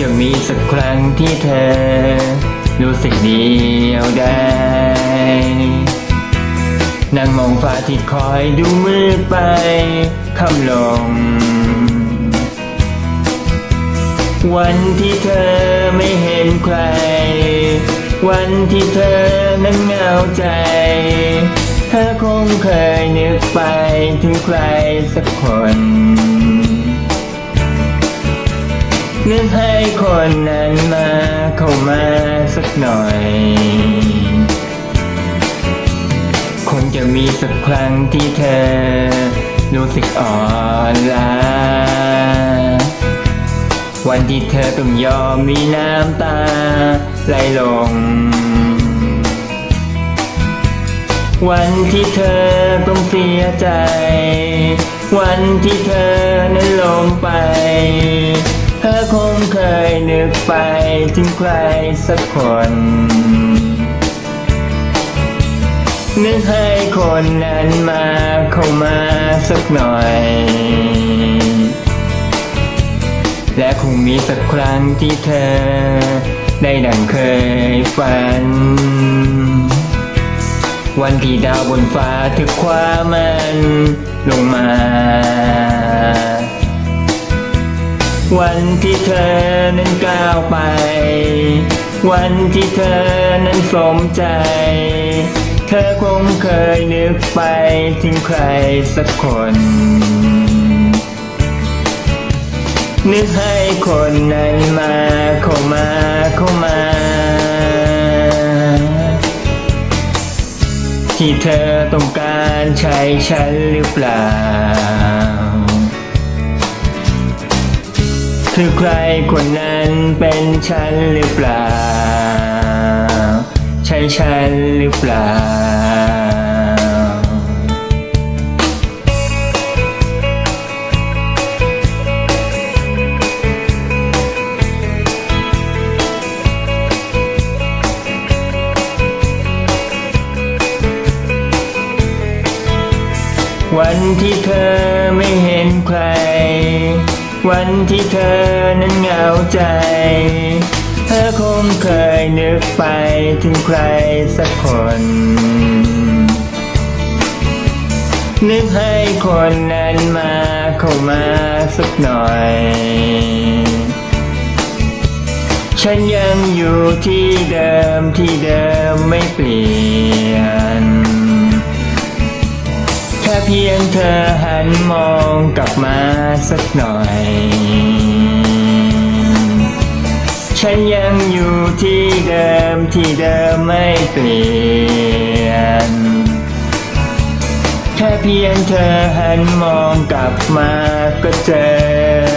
จะมีสักครั้งที่เธอ รู้สึกเดียวดายนั่งมองฟ้าที่คอยดูมืดไปค่ำลง วันที่เธอไม่เห็นใคร วันที่เธอนั้นเหงาใจเธอคงเคยนึกไปถึงใครสักคน นึกให้คนนั้นมาเข้ามาสักหน่อย คงจะมีสักครั้งที่เธอ รู้สึกอ่อนล้า วันที่เธอต้องยอมมีน้ำตาไหลลง วันที่เธอต้องเสียใจ วันที่เธอนั้นลงไป เธอคงเคยนึกไปถึงใครสักคน นึกให้คนนั้นมาเข้ามาสักหน่อย และคงมีสักครั้งที่เธอ ได้ดังเคยฝัน วันที่ดาวบนฟ้าถึกความมันลงมา วันที่เธอนั้นก้าวไป วันที่เธอนั้นสมใจ เธอคงเคยนึกไปถึงใครสักคน นึกให้คนนั้นมาเข้ามาเข้ามา ที่เธอต้องการใช้ฉันหรือเปล่า คือใครคนนั้นเป็นฉันหรือเปล่า ใช่ฉันหรือเปล่า วันที่เธอไม่เห็นใคร วันที่เธอนั้นเหงาใจ เธอคงเคยนึกไปถึงใครสักคน นึกให้คนนั้นมาเข้ามาสักหน่อย ฉันยังอยู่ที่เดิมที่เดิมไม่เปลี่ยน ธอหันมองกลับมาสักหน่อย ฉันยังอยู่ที่เดิมที่เดิมไม่เปลี่ยน แค่เพียงเธอหันมองกลับมาก็เจอ